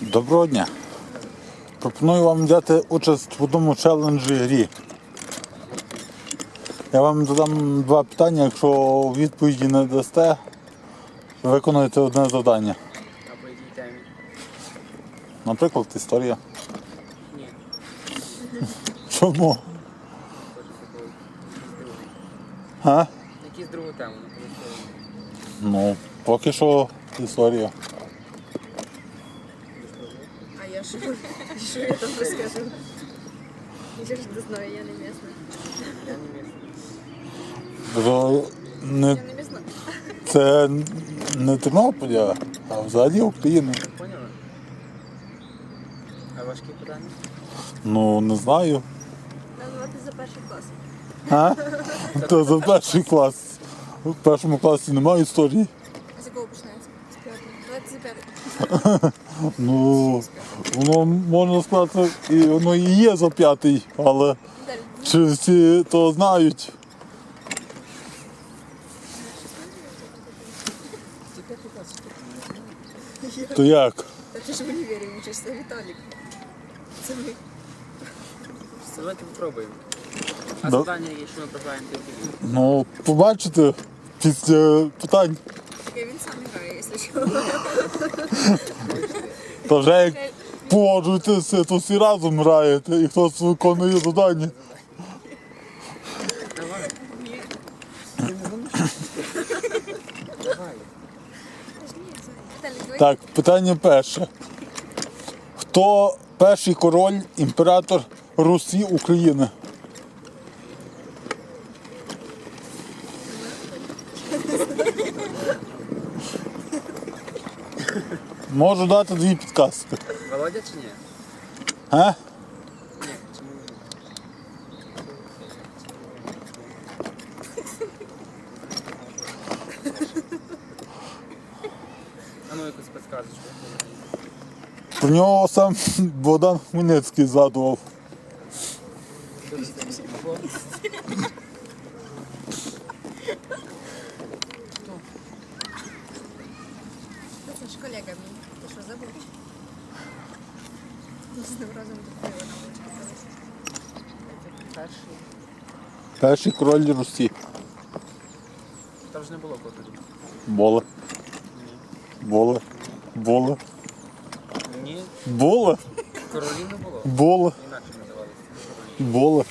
Доброго дня. Пропоную вам взяти участь в одному челенджі грі. Я вам задам два питання, якщо відповіді не дасте, виконуєте одне завдання. Наприклад, історія. Ні. Чому? А? Якусь другу тему. Ну, поки що історія. А я що? Що я там розкажу? Я ж не знаю, я не місна. Я не. Бо Не, Я не місна. це не Тернопіль, а взагалі Україна. Поняли? А важкі питання? Ну, не знаю. Назвати за перший клас. А? То за перший клас. В першому класі немає історії. З якого починається? З п'ятого. Давайте за п'ятий. Ну, воно можна сказати, і воно і є за п'ятий, але чи всі то знають? Це. То як? Та ти ж в універі учишся, Віталік. Це ми. Давайте попробуємо. А Да. завдання є, що ми програємо тільки. Ну, побачите після питань. Таке він сам грає, якщо що. То вже як погоджуєтеся, то всі разом граєте і хтось виконує завдання. Так, питання перше. Хто перший король, імператор Русі України? Можу дати дві підказки. Володя чи ні? А? Ні. Чому ні? А ну якусь підказочку. Про нього сам Богдан Хмельницький згадував. Перший король Русі. Там ж не було котлетів. Боле. Боле. Боле. Ні, Боле. королів не було. Боле. Інакше називалися. Боле.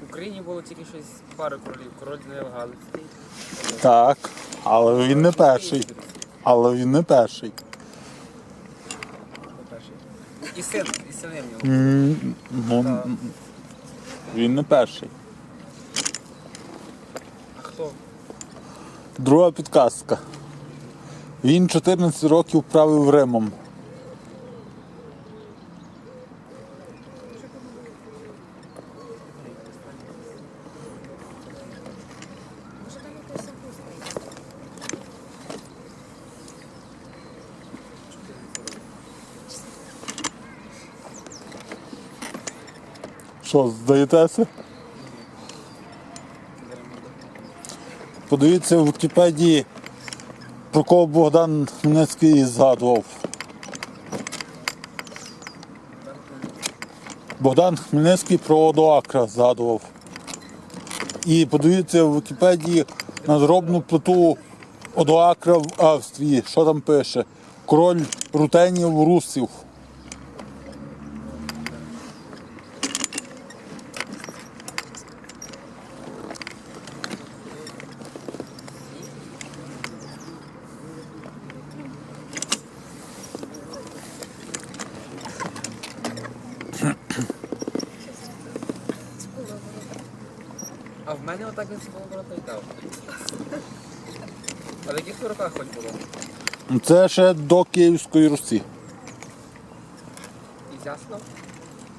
В Україні було тільки щось пару королів. Король Данило Галицький. Так. Але він не перший. Але він не перший. Хто перший? І син, і сини в нього. М, Ну, м, він не перший. А хто? Друга підказка. Він 14 років правив Римом. Що, здаєтеся? Подивіться в Вікіпедії, про кого Богдан Хмельницький згадував. Богдан Хмельницький про Одоакра згадував. І подивіться в Вікіпедії на зробну плиту Одоакра в Австрії. Що там пише? Король рутенів русів. А в мене отак він свого брата й дав. А в яких роках хоч було? Це ще до Київської Русі. І зясно?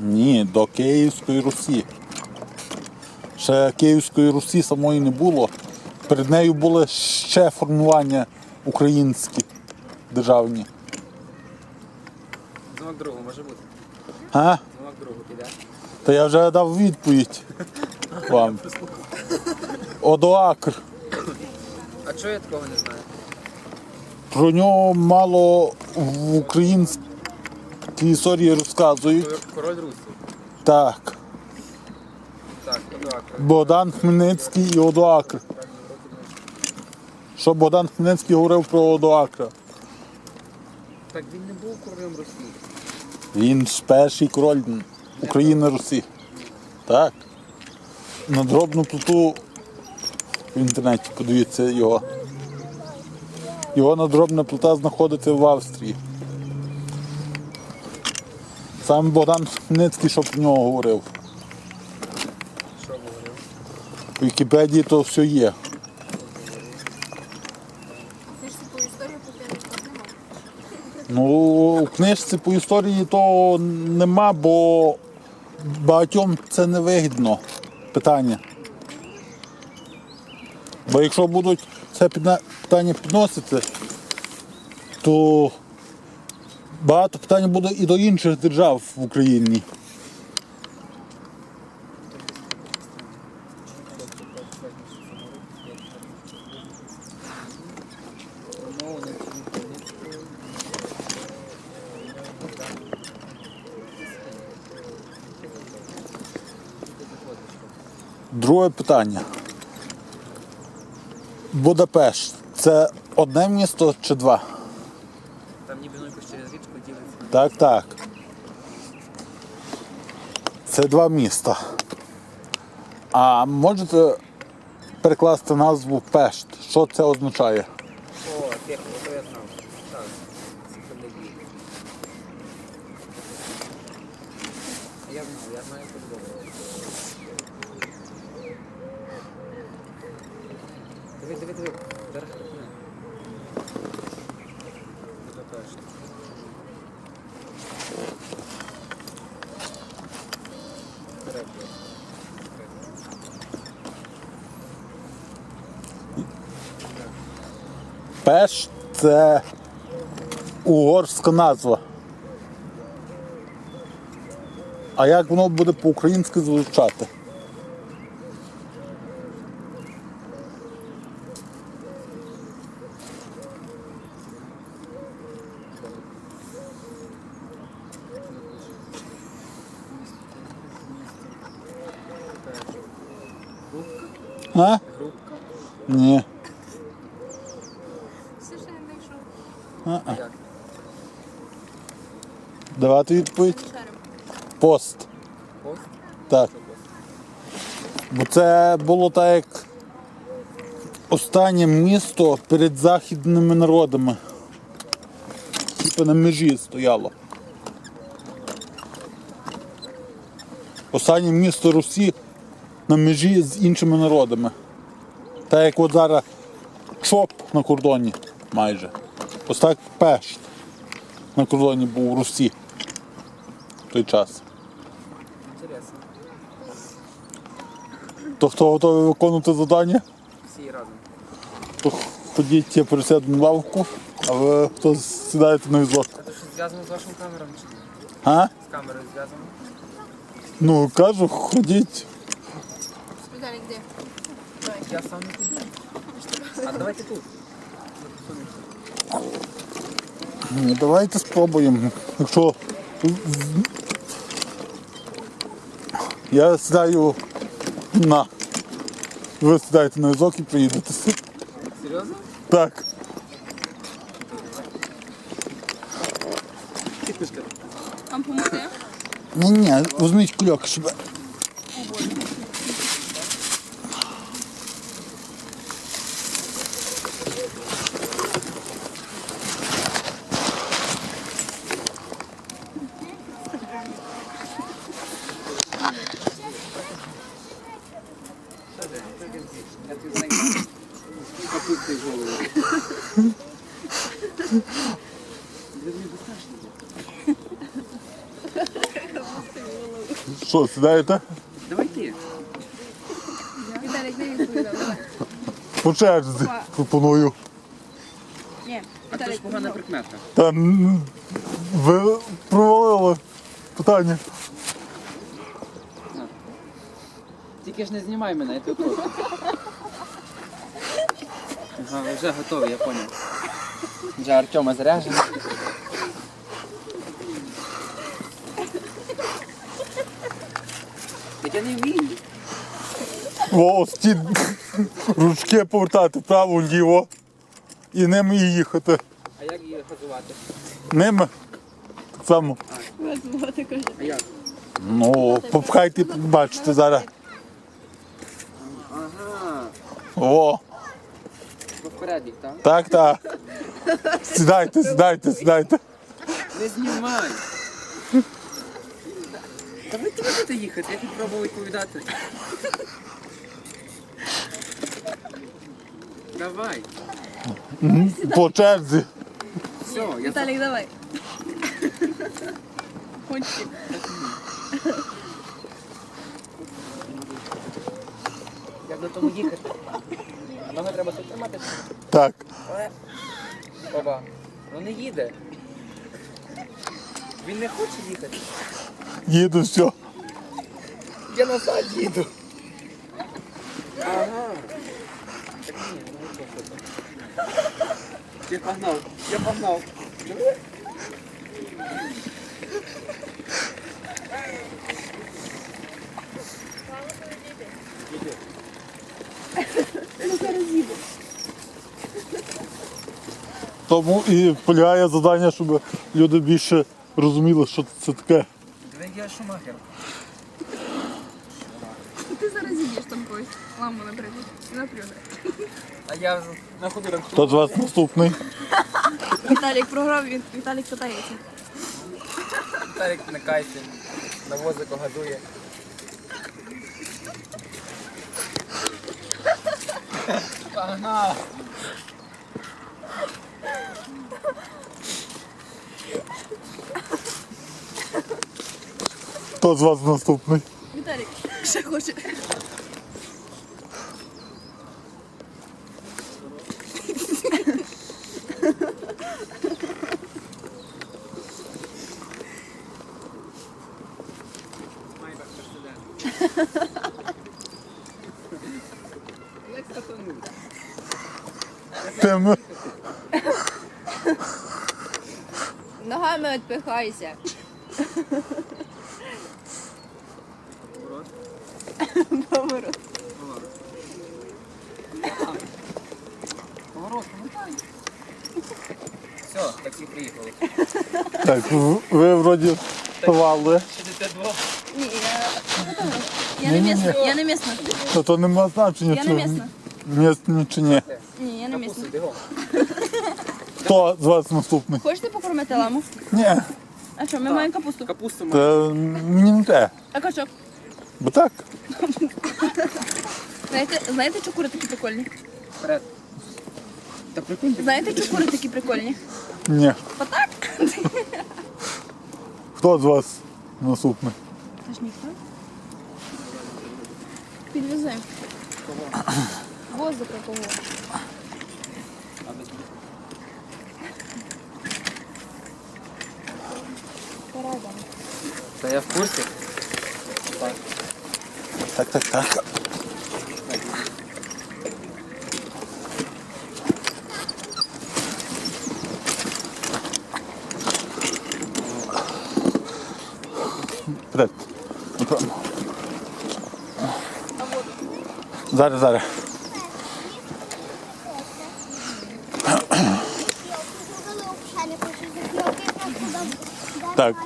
Ні, до Київської Русі. Ще Київської Русі самої не було. Перед нею були ще формування українські державні. Дзвонок другу може бути. А? Дзвонок другу піде. Та я вже дав відповідь вам. Одоакр. А чого я такого не знаю? Про нього мало в українській історії розказують. Король Русі. Так. Так, Одоакр. Богдан Хмельницький і Одоакр. Що Богдан Хмельницький говорив про Одоакра? Так він не був королем Росії. Він ж перший король України Русі. Так. На дробну плиту в інтернеті подивіться його. Його надробна плита знаходиться в Австрії. Саме Богдан Хмельницький, що про нього говорив. Що говорив? В Вікіпедії то все є. Ну, у книжці по історії то нема, бо багатьом це не вигідно питання. Бо якщо будуть це питання підносити, то багато питань буде і до інших держав в Україні. Друге питання. Будапешт це одне місто чи два? Там ніби ну якось через річку ділиться. Так, так. Це два міста. А можете перекласти назву Пешт? Що це означає? О, тихо, то я знав. Так, секунду. Я знав, я знаю, як це Диви, диви, диви. Зараз. Переклад. Пешт це угорська назва. А як воно буде по-українськи звучати? А? Грубка? Ні. Все ще не знайшов. Як? Давати відповідь. Пост. Пост? Так. Бо це було так як останнє місто перед західними народами. Типу на межі стояло. Останнє місто Русі на межі з іншими народами. Так як от зараз ЧОП на кордоні майже. Ось так Пешт на кордоні був у Русі той час. Інтересно. То хто готовий виконувати завдання? Всі разом. То ходіть, я пересяду на лавку, а ви хто сідаєте на візок. А то щось зв'язано з вашим ні? А? З камерою зв'язано? Ну кажу, ходіть. Віталік, де? Я сам не піду. А давайте тут. Ну, давайте спробуємо. Якщо я сідаю на. Ви сідаєте на візок і приїдете. Серйозно? Так. Вам помогти? Ні, ні, візьміть кульок, щоб. Я Що, сідаєте? Давай ти. Віталік, де відповідав? Давай. По черзі пропоную. Ні, А це ж погана прикмета. Там ви провалили питання. Тільки ж не знімай мене, я тебе прошу. Ага, ви вже готові, я поняв. Вже Артема заряжений. Я не вмію. О, ті ручки повертати вправо, ліво. І ними їхати. А як її газувати? Ними. Так само. А як? Ну, попхайте, бачите зараз. Ага. О, Попередник, так? так, так. Сідайте, сідайте, сідайте. Не знімай. Та ви будете їхати, я тут пробував відповідати. Давай. По черзі. Все, я Віталік, давай. Кончик. Як до того їхати? Ноги треба тут тримати. Так. Але... Оба. Ну не їде. Він не хоче їхати. Їду все. Я назад їду. Ага. Я погнав, я погнав. Тому і полягає завдання, щоб люди більше розуміли, що це таке. Я шумахер. Ти зараз їдеш там когось. Ламбу, наприклад. І наплюне. А я на ходу ранку. Хто з вас наступний? Віталік програв, він Віталік катається. Тарик на кайфі, на возику газує. Ага. Хто з вас наступний? Віталік, ще хоче. Тим Ногами відпихайся. Все, таксі приїхало. Так, ви вроді ставали. Сидите. Ні, я... Я не місна, я не місна. То то нема значення, Я чи не місна. місні чи ні. Ні, я не місна. Хто з вас наступний? Хочете покормити ламу? Ні. А що, ми маємо капусту? Капусту маю. Та мені не те. А качок? Бо так. Знаєте, знаєте, що кури такі прикольні? Вперед. Та прикинь, Знаєте, що кури такі прикольні? Ні. Отак? Хто з вас наступний? Це ж ніхто. Підвеземо. Воздуха кого? Порада. Та я в курсі. Так, так, так. Вперед. Зараз, зараз. Так,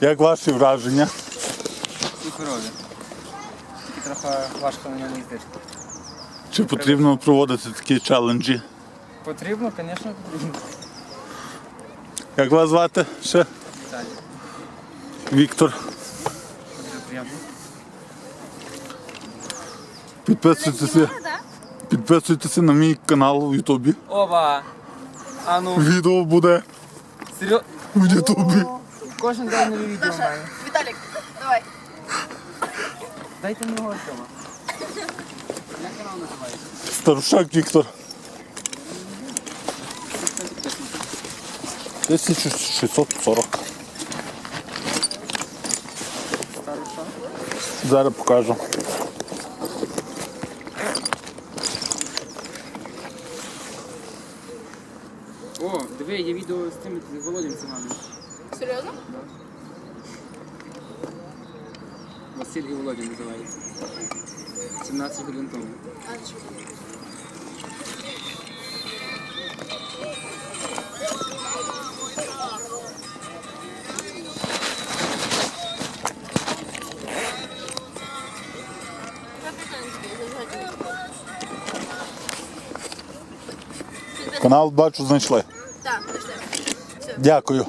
як ваші враження? Суперові. Тільки трохи важко на ньому їздити. Чи потрібно проводити такі челенджі? Потрібно, звісно, потрібно. Як вас звати ще? Віталій, Віктор. Підписуйтеся, підписуйтеся на мій канал в Ютубі. Оба! А ну, Відео буде серйозно. в Ютубі. Кожен день нові відео маю. Віталік, давай. Дайте мені його Артема. Як канал називається? Старушак Віктор. 1640. Зараз покажу. О, диви, є відео з тими з Володям Циганом. Серйозно? Василь і Володя називається. 17 годин тому. А що? Канал бачу знайшли. Так, знайшли. Дякую.